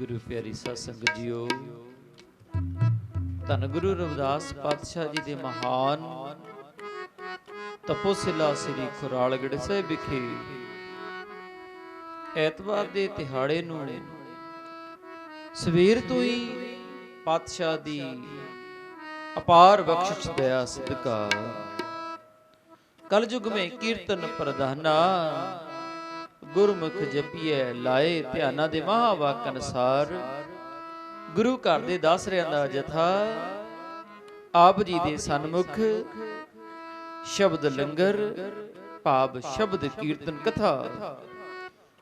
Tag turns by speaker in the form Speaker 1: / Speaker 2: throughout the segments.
Speaker 1: ਗੁਰੂ ਪਿਆਰੀ ਸਾਧ ਸੰਗਤ ਜੀਓ। ਧੰਨ ਗੁਰੂ ਰਵਿਦਾਸ ਪਾਤਸ਼ਾਹ ਜੀ ਦੇ ਮਹਾਨ ਤਪੋਸਿਲਾ ਸ੍ਰੀ ਖੁਰਾਲਗੜ੍ਹ ਸਾਹਿਬ ਵਿਖੇ ਐਤਵਾਰ ਦੇ ਤਿਹਾੜੇ ਨੂੰ ਸਵੇਰ ਤੋਂ ਹੀ ਪਾਤਸ਼ਾਹ ਦੀ ਅਪਾਰ ਬਖਸ਼ਿਸ਼ ਦਇਆ ਸਦਕਾ ਕਲਯੁਗ ਮੇ ਕੀਰਤਨ ਪ੍ਰਧਾਨਾ। ਗੁਰਮੁਖ ਜਪੀਐ, ਲਾਏ ਧਿਆਨਾ ਦੇ ਮਹਾ ਵਾਕ ਅਨਸਾਰ ਗੁਰੂ ਘਰ ਦੇ ਦਾਸਰਿਆਂ ਦਾ ਜਥਾ, ਆਪ ਜੀ ਦੇ ਸਨਮੁਖ, ਸ਼ਬਦ ਲੰਗਰ, ਭਾਵ ਸ਼ਬਦ ਕੀਰਤਨ ਕਥਾ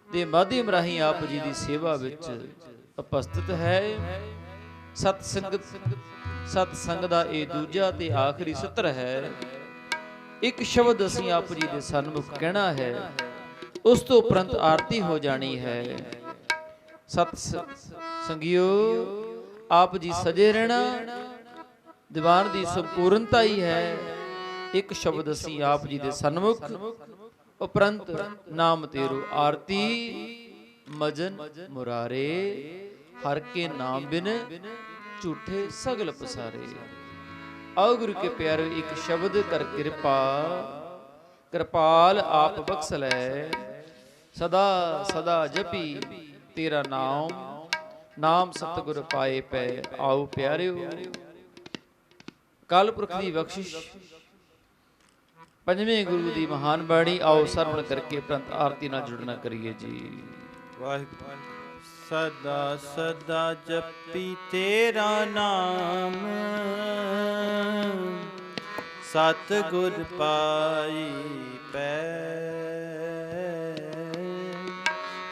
Speaker 1: ਦੇ ਮਾਧਿਅਮ ਰਾਹੀਂ ਆਪ ਜੀ ਦੀ ਸੇਵਾ ਵਿੱਚ ਉਪਸਥਿਤ ਹੈ। ਸਤ ਸੰਗਤ, ਸਤ ਸੰਗ ਦਾ ਇਹ ਦੂਜਾ ਤੇ ਆਖਰੀ ਸਤਰ ਹੈ। ਇੱਕ ਸ਼ਬਦ ਅਸੀਂ ਆਪ ਜੀ ਦੇ ਸਨਮੁਖ ਕਹਿਣਾ ਹੈ। ਉਸ ਤੋਂ ਉਪਰੰਤ ਆਰਤੀ ਹੋ ਜਾਣੀ ਹੈ। ਸਤ ਸੰਗਿਓ, ਆਪ ਜੀ ਸਜੇ ਰਹਿਣਾ, ਦੀਵਾਨ ਦੀ ਸੰਪੂਰਨਤਾ ਹੀ ਹੈ। ਇੱਕ ਸ਼ਬਦ ਅਸੀਂ ਆਪ ਜੀ ਦੇ ਸਨਮੁਖ, ਉਪਰੰਤ ਨਾਮ ਤੇਰੂ ਆਰਤੀ, ਮਜਨ ਮੁਰਾਰੇ, ਹਰ ਕੇ ਨਾਮ ਬਿਨ ਝੂਠੇ ਸਗਲ ਪਸਾਰੇ। ਆਓ ਗੁਰੂ ਕੇ ਪਿਆਰੇ, ਇੱਕ ਸ਼ਬਦ ਕਰ ਕਿਰਪਾ, ਕਿਰਪਾਲ ਆਪ ਬਖਸ਼ ਲੈ। ਸਦਾ ਸਦਾ ਜਪੀ, ਤੇਰਾ ਨਾਮ ਨਾਮ ਸਤਿਗੁਰ ਪਾਏ ਪੈ, ਆਓ ਪਿਆਰਿਓ। ਕੱਲ ਦੀ ਬਖਸ਼ਿਸ਼। ਪੰਜਵੇਂ ਗੁਰੂ ਦੀ ਮਹਾਨ ਬਾਣੀ, ਆਓ ਸਰਵਣ ਕਰਕੇ ਪ੍ਰੰਤ ਆਰਤੀ ਨਾਲ ਜੁੜਨਾ ਕਰੀਏ ਜੀ।
Speaker 2: ਵਾਹਿਗੁਰੂ, ਸਦਾ ਸਦਾ ਜਪੀ ਤੇਰਾ ਨਾਮ। ਸਤ ਗੁਰ ਪਾਈ ਪੈ।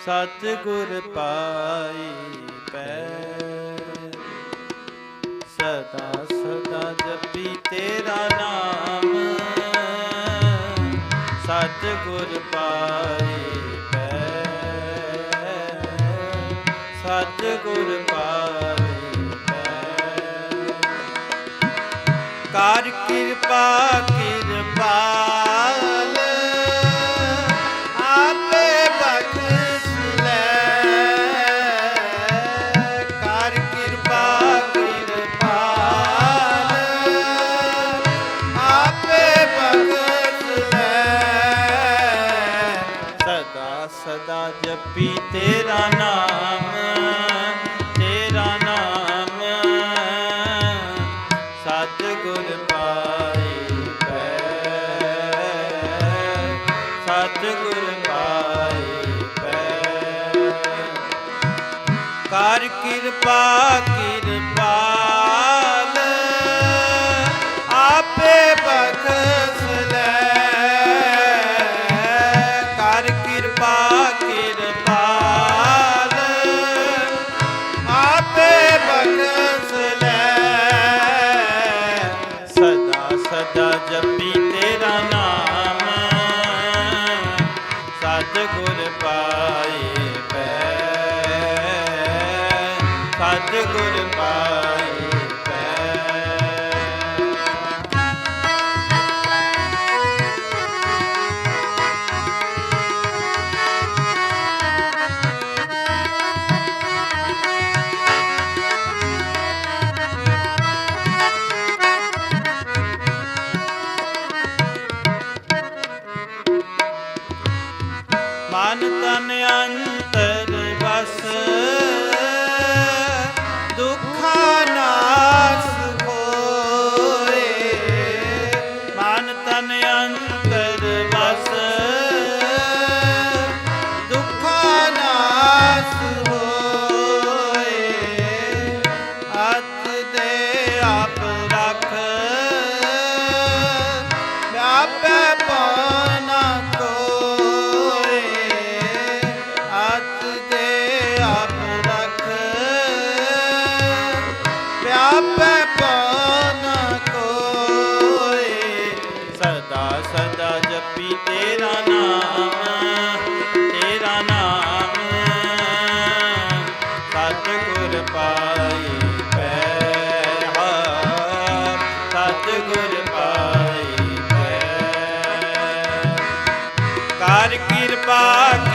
Speaker 2: ਸਤ ਗੁਰ ਪਾਈ ਪੈ ਸਦਾ ਸਦਾ ਜਪੀ ਤੇਰਾ ਨਾਮ। ਸਤ ਗੁਰ ਪਾਈ ਪੈ ਸਤ ਗੁਰ ਪਾਈ ਪੈ ਕਰ ਕਿਰਪਾ ਸਤ ਗੁਰ ਪੈ। ਕਰ ਕਿਰਪਾ ਕਿਰਪਾਲ ਸਤ ਗੁਰ ਕਰ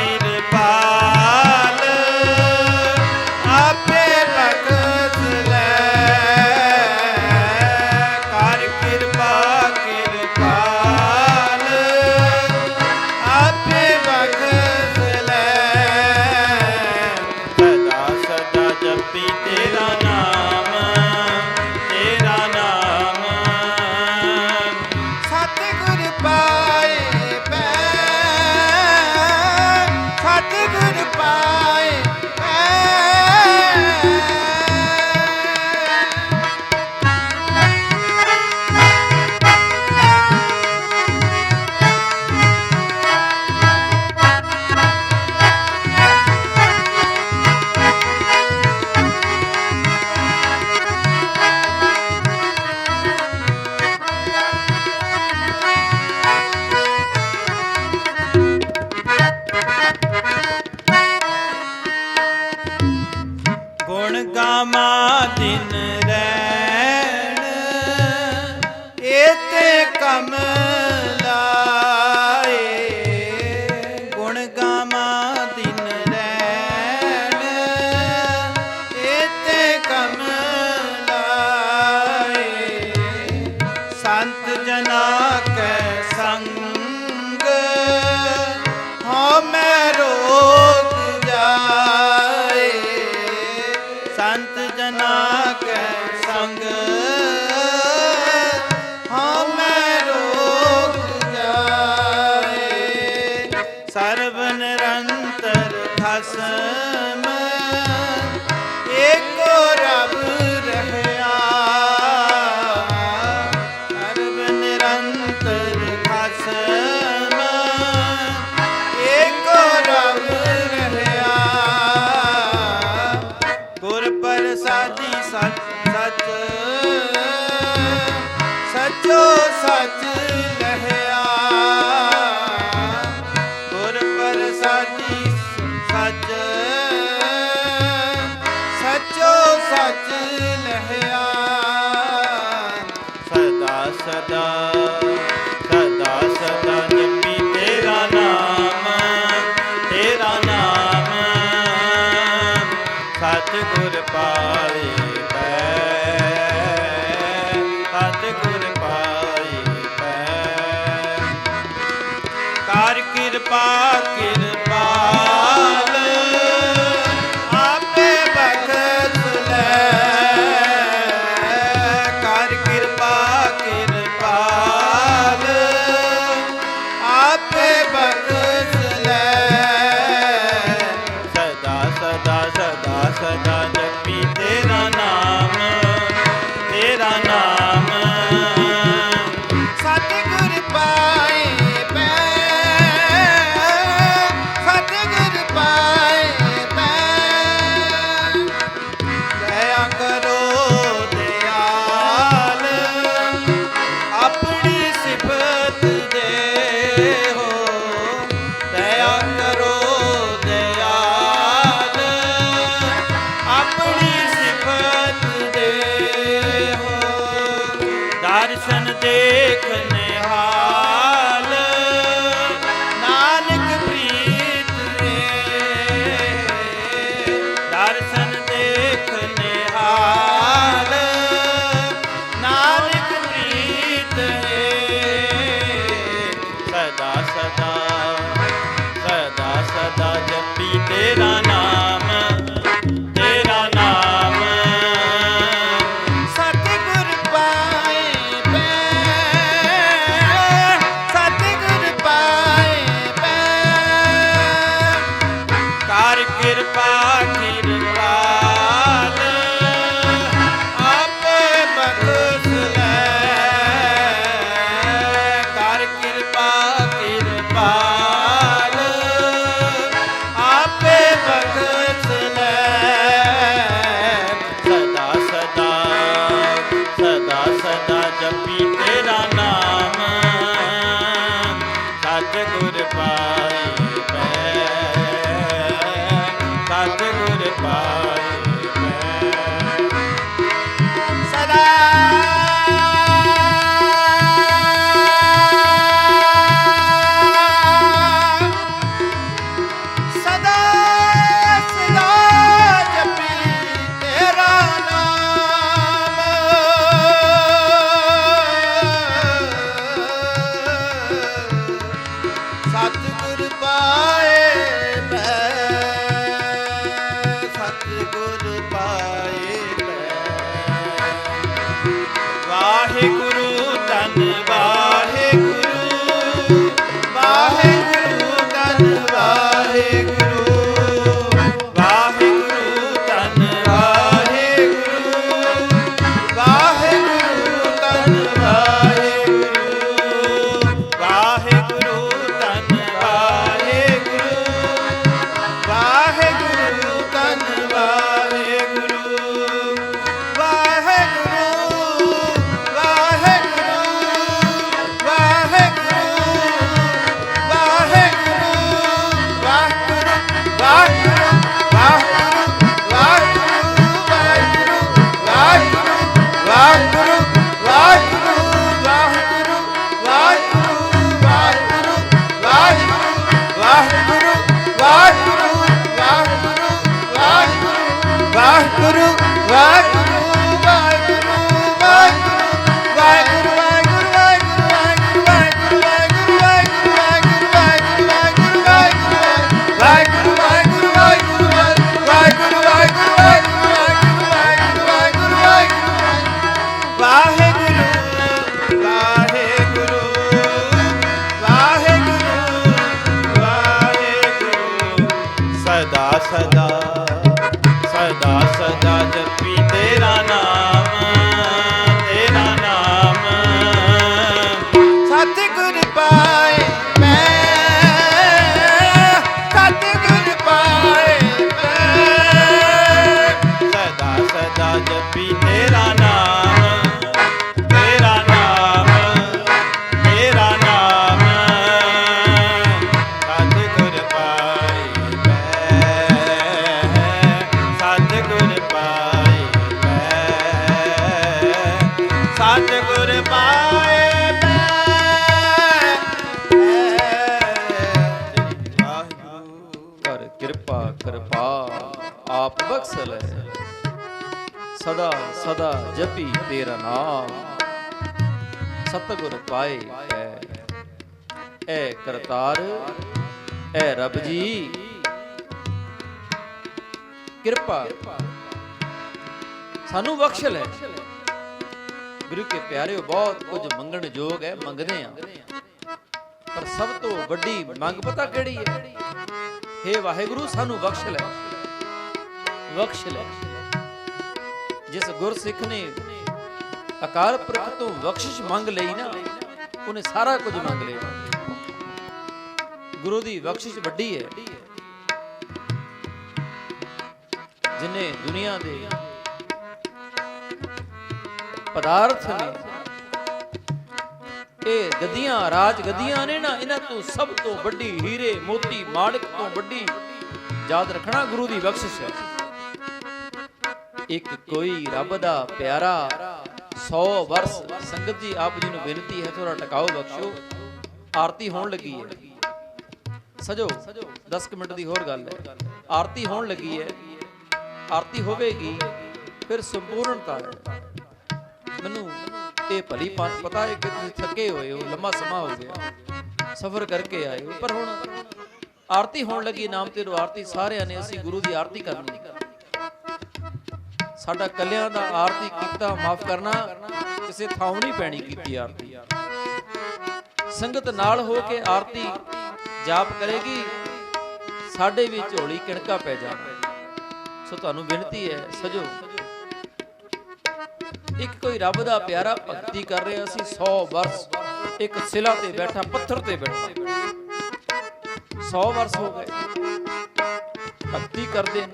Speaker 2: ਸਤ ਸਤਿਗੁਰ ਪਾਏ।
Speaker 1: ਰੱਬ ਜੀ। ਕਿਰਪਾ। ਸਾਨੂੰ ਬਖਸ਼ ਲੈ। ਗੁਰੂ ਕੇ ਪਿਆਰਿਓ, ਬਹੁਤ ਕੁਝ ਮੰਗਣ ਯੋਗ ਹੈ, ਮੰਗਦੇ ਆ ਪਰ ਸਭ ਤੋਂ ਵੱਡੀ ਮੰਗ ਪਤਾ ਕਿਹੜੀ ਹੈ? ਹੇ ਵਾਹਿਗੁਰੂ, ਸਾਨੂੰ ਬਖਸ਼ ਲੈ। ਬਖਸ਼ ਲੈ। ਜਿਸ ਗੁਰਸਿੱਖ ਨੇ ਅਕਾਲ ਪੁਰਖ ਤੋਂ ਬਖਸ਼ਿਸ਼ ਮੰਗ ਲਈ ਨਾ, ਉਹਨੇ ਸਾਰਾ ਕੁਝ ਮੰਗ ਲਿਆ। ਗੁਰੂ ਦੀ ਬਖਸ਼ਿਸ਼ ਵੱਡੀ ਹੈ। ਜਿਨੇ ਦੁਨੀਆ ਦੇ ਪਦਾਰਥ ਨੇ, ਇਹ ਗਦੀਆਂ, ਰਾਜ ਗਦੀਆਂ ਨੇ ਨਾ, ਇਹਨਾਂ ਤੋਂ ਸਭ ਤੋਂ ਵੱਡੀ ਹੀਰੇ, ਮੋਤੀ ਮਾਣਕ ਤੋਂ ਵੱਡੀ ਯਾਦ ਰੱਖਣਾ ਗੁਰੂ ਦੀ ਬਖਸ਼ਿਸ਼ ਹੈ। ਇੱਕ ਕੋਈ ਰੱਬ ਦਾ ਪਿਆਰਾ 100 ਵਰਸ ਸੰਗਤ ਜੀ ਆਪ ਜੀ ਨੂੰ ਬੇਨਤੀ ਹੈ ਥੋੜਾ ਟਿਕਾਓ ਬਖਸ਼ੋ ਆਰਤੀ ਹੋਣ ਲੱਗੀ ਹੈ। ਸਜੋ 10 ਮਿੰਟ ਦੀ ਹੋਰ ਗੱਲ ਹੈ। ਆਰਤੀ ਹੋਣ ਲੱਗੀ ਹੈ। ਆਰਤੀ ਹੋਵੇਗੀ, ਫਿਰ ਸੰਪੂਰਨਤਾ ਹੈ। ਮੈਨੂੰ ਇਹ ਭਲੀ ਪੰਤ ਪਤਾ ਹੈ ਕਿ ਤੁਸੀਂ ਥੱਕੇ ਹੋਏ ਹੋ, ਲੰਮਾ ਸਮਾਂ ਹੋ ਗਿਆ। ਸਫ਼ਰ ਕਰਕੇ ਆਏ ਹੋ। ਪਰ ਹੁਣ ਆਰਤੀ ਹੋਣ ਲੱਗੀ ਨਾਮ ਤੇ ਆਰਤੀ ਸਾਰਿਆਂ ਨੇ, ਅਸੀਂ ਗੁਰੂ ਦੀ ਆਰਤੀ ਕਰਨੀ ਸਾਡਾ ਕੱਲਿਆਂ ਦਾ ਆਰਤੀ ਕੀਤਾ, ਮਾਫ ਕਰਨਾ, ਕਿਸੇ ਥਾਂ ਨਹੀਂ ਪੈਣੀ ਕੀਤੀ ਆਰਤੀ। ਸੰਗਤ ਨਾਲ ਹੋ ਕੇ ਆਰਤੀ ਜਾਪ ਕਰੇਗੀ, ਸਾਡੇ ਵੀ ਝੋਲੀ ਕਿਣਕਾ ਪੈ ਜਾਣਾ ਸੋ ਤੁਹਾਨੂੰ ਬੇਨਤੀ ਹੈ, ਸਜੋ। ਇੱਕ ਕੋਈ ਰੱਬ ਦਾ ਪਿਆਰਾ ਭਗਤੀ ਕਰ ਰਿਹਾ ਸੀ 100 ਵਰਸ ਇੱਕ ਸਿਲਾ ਤੇ ਬੈਠਾ, ਪੱਥਰ ਤੇ ਬੈਠਾ। 100 ਵਰਸ ਹੋ ਗਏ। ਭਗਤੀ ਕਰਦੇ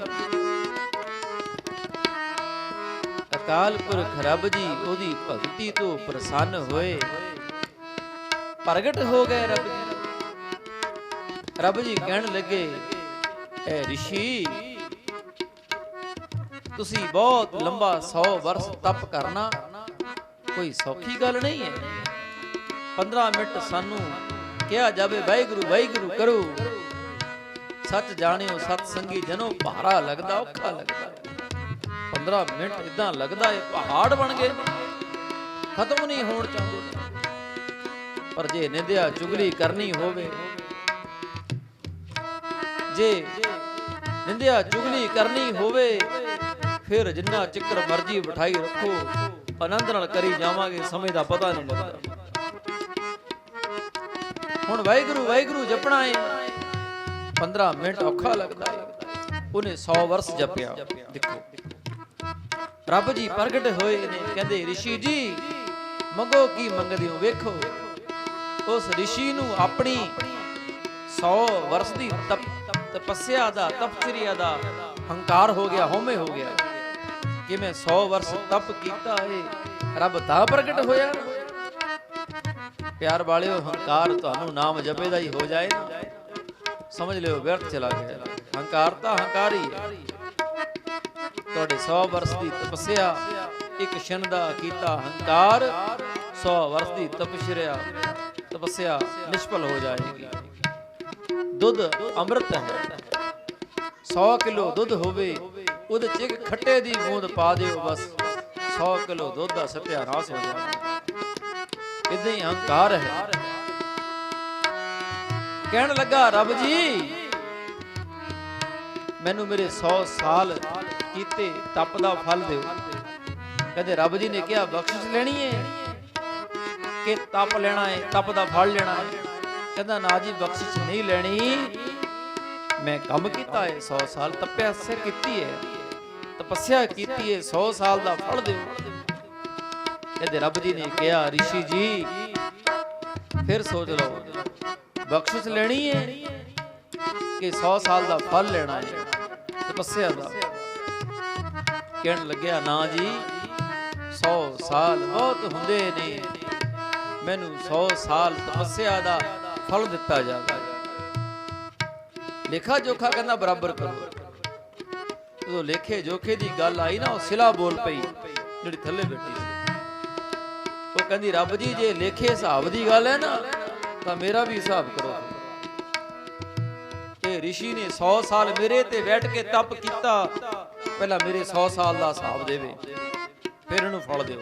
Speaker 1: ਅਕਾਲ ਪੁਰਖ ਰੱਬ ਜੀ, ਉਹਦੀ ਭਗਤੀ ਤੋਂ ਪ੍ਰਸੰਨ ਹੋਏ। ਪ੍ਰਗਟ ਹੋ ਗਏ ਰੱਬ ਜੀ। ਰੱਬ ਜੀ ਕਹਿਣ ਲੱਗੇ, ਐ ਰਿਸ਼ੀ, ਤੁਸੀਂ ਬਹੁਤ ਲੰਬਾ 100 ਵਰਸ ਤਪ ਕਰਨਾ ਕੋਈ ਸੌਖੀ ਗੱਲ ਨਹੀਂ ਹੈ। 15 ਮਿੰਟ ਸਾਨੂੰ ਕਿਹਾ ਜਾਵੇ, ਵਾਹਿਗੁਰੂ ਵਾਹਿਗੁਰੂ ਕਰੋ। ਸੱਚ ਜਾਣਿਓ, ਸਤ ਸੰਗੀ ਜਨੋ, ਭਾਰਾ ਲੱਗਦਾ, ਔਖਾ ਲੱਗਦਾ। 15 ਮਿੰਟ ਇਦਾਂ ਲੱਗਦਾ ਏ, ਪਹਾੜ ਬਣ ਗਏ। ਖਤਮ ਨਹੀਂ ਹੋਣ ਚਾਹੁੰਦੇ। ਪਰ ਜੇ ਨਿੰਦਿਆ ਚੁਗਲੀ ਕਰਨੀ ਹੋਵੇ ਜੇ ਨਿੰਦਿਆ ਚੁਗਲੀ ਕਰਨੀ ਹੋਵੇ, ਫਿਰ ਜਿੰਨਾ ਚਿੱਕਰ ਮਰਜ਼ੀ ਬਿਠਾਈ ਰੱਖੋ। ਆਨੰਦ ਨਾਲ ਕਰੀ ਜਾਵਾਂਗੇ, ਸਮੇਂ ਦਾ ਪਤਾ ਨਹੀਂ ਲੱਗਦਾ। ਹੁਣ ਵਾਹਿਗੁਰੂ ਵਾਹਿਗੁਰੂ ਜਪਣਾ ਏ। 15 ਮਿੰਟ ਔਖਾ ਲੱਗਦਾ ਏ। ਉਹਨੇ 100 ਵਰਸ ਜਪਿਆ। ਦੇਖੋ। ਰੱਬ ਜੀ ਪ੍ਰਗਟ ਹੋਏ ਨੇ, ਕਹਿੰਦੇ ਰਿਸ਼ੀ ਜੀ, ਮੰਗੋ ਕੀ ਮੰਗਦੇ ਹੋ ਵੇਖੋ। ਉਸ ਰਿਸ਼ੀ ਨੂੰ ਆਪਣੀ 100 ਵਰਸ ਦੀ ਤਪ ਤਪੱਸਿਆ ਦਾ ਤਪਚਰੀਆ ਦਾ, ਹੰਕਾਰ ਹੋ ਗਿਆ, ਹਉਮੈ ਹੋ ਗਿਆ। ਕਿ ਮੈਂ 100 ਵਰਸ ਤਪ ਕੀਤਾ ਏ, ਰੱਬ ਤਾਂ ਪ੍ਰਗਟ ਹੋਇਆ। ਪਿਆਰ ਵਾਲਿਓ, ਹੰਕਾਰ ਤੁਹਾਨੂੰ ਨਾਮ ਜਪੇ ਦਾ ਹੀ ਹੋ ਜਾਏ। ਸਮਝ ਲਿਓ, ਵਿਅਰਥ ਚਲਾ ਗਿਆ। ਹੰਕਾਰ ਤਾਂ ਹੰਕਾਰ ਹੀ ਹੈ। ਤੁਹਾਡੇ 100 ਵਰਸ ਦੀ ਤਪੱਸਿਆ, ਇੱਕ ਛਣ ਦਾ ਕੀਤਾ ਹੰਕਾਰ 100 ਵਰਸ ਦੀ ਤਪਸ਼ਰਿਆ ਤਪੱਸਿਆ ਨਿਸ਼ਫਲ ਹੋ ਜਾਏਗੀ। ਦੁੱਧ ਅੰਮ੍ਰਿਤ ਹੈ। 100 ਕਿਲੋ ਦੁੱਧ ਹੋਵੇ, ਉਹਦੇ ਚ ਇੱਕ ਖੱਟੇ ਦੀ ਬੂੰਦ ਪਾ ਦਿਓ ਬਸ। 100 ਕਿਲੋ ਦੁੱਧ ਦਾ ਸਤਿਆਨਾਸ਼ ਹੋ। ਜਾਣਾ ਇਦਾਂ ਹੀ ਹੰਕਾਰ ਹੈ। ਕਹਿਣ ਲੱਗਾ, ਰੱਬ ਜੀ, ਮੈਨੂੰ ਮੇਰੇ 100 ਸਾਲ ਕੀਤੇ ਤਪ ਦਾ ਫਲ ਦਿਓ। ਕਹਿੰਦੇ, ਰੱਬ ਜੀ ਨੇ ਕਿਹਾ, ਬਖਸ਼ਿਸ਼ ਲੈਣੀ ਹੈ ਕਿ ਤਪ ਲੈਣਾ ਹੈ ਤਪ ਦਾ ਫਲ ਲੈਣਾ ਹੈ ਕਹਿੰਦਾ, ਨਾ ਜੀ, ਬਖਸ਼ਿਸ਼ ਨਹੀਂ ਲੈਣੀ। ਮੈਂ ਕੰਮ ਕੀਤਾ ਹੈ 100 ਸਾਲ ਤਪਿਆ ਕੀਤੀ ਹੈ ਤਪੱਸਿਆ ਕੀਤੀ ਹੈ 100 ਸਾਲ ਦਾ ਫਲ ਦਿਓ ਕਹਿੰਦੇ, ਰੱਬ ਜੀ ਨੇ ਕਿਹਾ, ਰਿਸ਼ੀ ਜੀ, ਫਿਰ ਸੋਚ ਲਓ, ਬਖਸ਼ਿਸ਼ ਲੈਣੀ ਹੈ ਕਿ 100 ਸਾਲ ਦਾ ਫਲ ਲੈਣਾ ਹੈ ਤਪੱਸਿਆ ਦਾ। ਕਹਿਣ ਲੱਗਿਆ, ਨਾ ਜੀ 100 ਸਾਲ ਬਹੁਤ ਹੁੰਦੇ ਨੇ। ਮੈਨੂੰ 100 ਸਾਲ ਤਪੱਸਿਆ ਦਾ ਫਲ ਦਿੱਤਾ ਜਾਵੇ। ਲੇਖਾ ਜੋਖਾ ਕਹਿੰਦਾ ਬਰਾਬਰ ਕਰੋ। ਜਦੋਂ ਲੇਖੇ ਜੋਖੇ ਦੀ ਗੱਲ ਆਈ ਨਾ, ਉਹ ਸਿਲਾ ਬੋਲ ਪਈ, ਜਿਹੜੀ ਥੱਲੇ ਬੈਠੀ ਉਹ ਕਹਿੰਦੀ, ਰੱਬ ਜੀ, ਜੇ ਲੇਖੇ ਹਿਸਾਬ ਦੀ ਗੱਲ ਹੈ ਨਾ, ਤਾਂ ਮੇਰਾ ਵੀ ਹਿਸਾਬ ਕਰੋ। ਇਹ ਰਿਸ਼ੀ ਨੇ 100 ਸਾਲ ਮੇਰੇ ਤੇ ਬੈਠ ਕੇ ਤਪ ਕੀਤਾ। ਪਹਿਲਾਂ ਮੇਰੇ 100 ਸਾਲ ਦਾ ਹਿਸਾਬ ਦੇਵੇ, ਫਿਰ ਇਹਨੂੰ ਫਲ ਦਿਓ।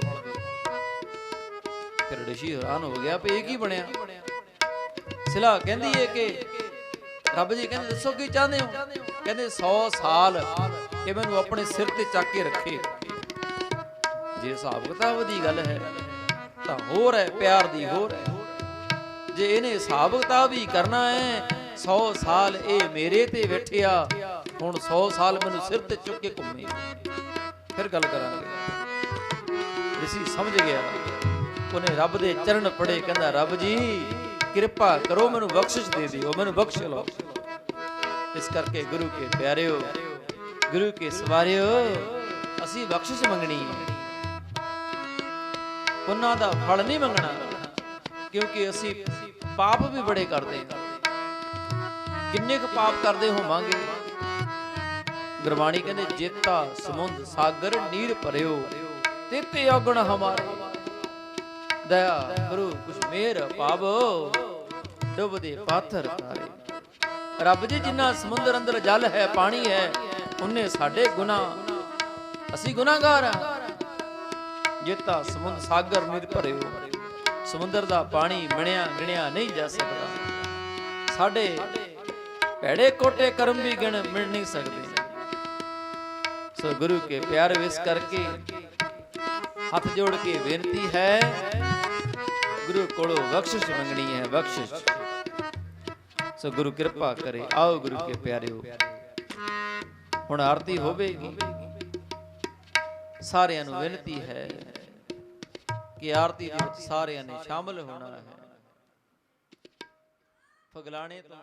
Speaker 1: ਫਿਰ ਰਿਸ਼ੀ ਹੈਰਾਨ ਹੋ ਗਿਆ ਵੀ ਇਹ ਕੀ ਬਣਿਆ? ਸਿਲਾ ਕਹਿੰਦੀ ਏ ਕਿ ਰੱਬ ਜੀ ਕਹਿੰਦੇ, ਦੱਸੋ ਕੀ ਚਾਹੁੰਦੇ ਹੋ? ਕਹਿੰਦੇ 100 ਸਾਲ ਇਹ ਮੈਨੂੰ ਆਪਣੇ ਸਿਰ ਤੇ ਚੱਕ ਕੇ ਰੱਖੇ। ਜੇ ਹਿਸਾਬ ਕਿਤਾਬ ਦੀ ਗੱਲ ਹੈ, ਤਾਂ ਹੋਰ ਹੈ, ਪਿਆਰ ਦੀ ਹੋਰ ਹੈ। ਜੇ ਇਹਨੇ ਹਿਸਾਬ ਕਿਤਾਬ ਹੀ ਕਰਨਾ ਹੈ 100 ਸਾਲ ਇਹ ਮੇਰੇ ਤੇ ਬੈਠਿਆ, ਹੁਣ 100 ਸਾਲ ਮੈਨੂੰ ਸਿਰ ਤੇ ਚੁੱਕ ਕੇ ਘੁੰਮੇ। ਫਿਰ ਗੱਲ ਕਰਾਂਗੇ। ਰਿਸ਼ੀ ਸਮਝ ਗਿਆ। ਉਹਨੇ ਰੱਬ ਦੇ ਚਰਨ ਪੜੇ ਕਹਿੰਦਾ, ਰੱਬ ਜੀ ਕਿਰਪਾ ਕਰੋ, ਮੈਨੂੰ ਬਖਸ਼ਿਸ਼ ਦੇ ਦਿਓ, ਮੈਨੂੰ ਬਖਸ਼ ਲਓ। ਇਸ ਕਰਕੇ ਗੁਰੂ ਕੇ ਪਿਆਰਿਓ, ਗੁਰੂ ਕੇ ਸਵਾਰਿਓ, ਅਸੀਂ ਬਖਸ਼ਿਸ਼ ਮੰਗਣੀ ਹੈ। ਉਹਨਾਂ ਦਾ ਫਲ ਨਹੀਂ ਮੰਗਣਾ, ਕਿਉਂਕਿ ਅਸੀਂ ਪਾਪ ਵੀ ਬੜੇ ਕਰਦੇ ਹਾਂ। ਕਿੰਨੇ ਕੁ ਪਾਪ ਕਰਦੇ ਹੋਵਾਂਗੇ? ਗੁਰਬਾਣੀ ਕਹਿੰਦੇ, ਜੇਤਾ ਸਮੁੰਦ ਸਾਗਰ ਨੀਰ ਭਰਿਓ, ਤੇ ਔਗਣ ਹਮਾਰੇ। ਦਇਆ ਗੁਰੂ, ਕੁਛ ਮੇਰ ਪਾਵੋ। ਡੁੱਬਦੇ ਪਾਥਰ ਤਾਰੇ ਰੱਬ ਜੀ, ਜਿੰਨਾ ਸਮੁੰਦਰ ਅੰਦਰ ਜਲ ਹੈ, ਪਾਣੀ ਹੈ, ਉਹਨੇ ਸਾਡੇ ਗੁਨਾਹ। ਅਸੀਂ ਗੁਨਾਹਗਾਰ ਹਾਂ ਜੇਤਾ ਸਮੁੰਦ ਸਾਗਰ ਨੀਰ ਭਰਿਓ ਸਮੁੰਦਰ ਦਾ ਪਾਣੀ ਬਣਿਆ ਗਿਣਿਆ ਨਹੀਂ ਜਾ ਸਕਦਾ। ਸਾਡੇ ਭੈੜੇ ਕੋਟੇ ਕਰਮ ਵੀ ਗਿਣ ਮਿਲ ਨਹੀਂ ਸਕਦੇ। ਸੋ ਗੁਰੂ ਕੇ ਪਿਆਰ ਵਿਸ ਕਰਕੇ ਹੱਥ ਜੋੜ ਕੇ ਬੇਨਤੀ ਹੈ, ਗੁਰੂ ਕੋਲੋਂ ਬਖਸ਼ਿਸ਼ ਮੰਗਣੀ ਹੈ, ਬਖਸ਼ਿਸ਼। ਸੋ ਗੁਰੂ ਕਿਰਪਾ ਕਰੇ। ਆਓ ਗੁਰੂ ਕੇ ਪਿਆਰਿਓ। ਹੁਣ ਆਰਤੀ ਹੋਵੇਗੀ। ਸਾਰਿਆਂ ਨੂੰ ਬੇਨਤੀ ਹੈ ਕਿ ਆਰਤੀ ਦੇ ਵਿੱਚ ਸਾਰਿਆਂ ਨੇ ਸ਼ਾਮਲ ਹੋਣਾ ਹੈ। ਫਗਲਾਣੇ ਤੋਂ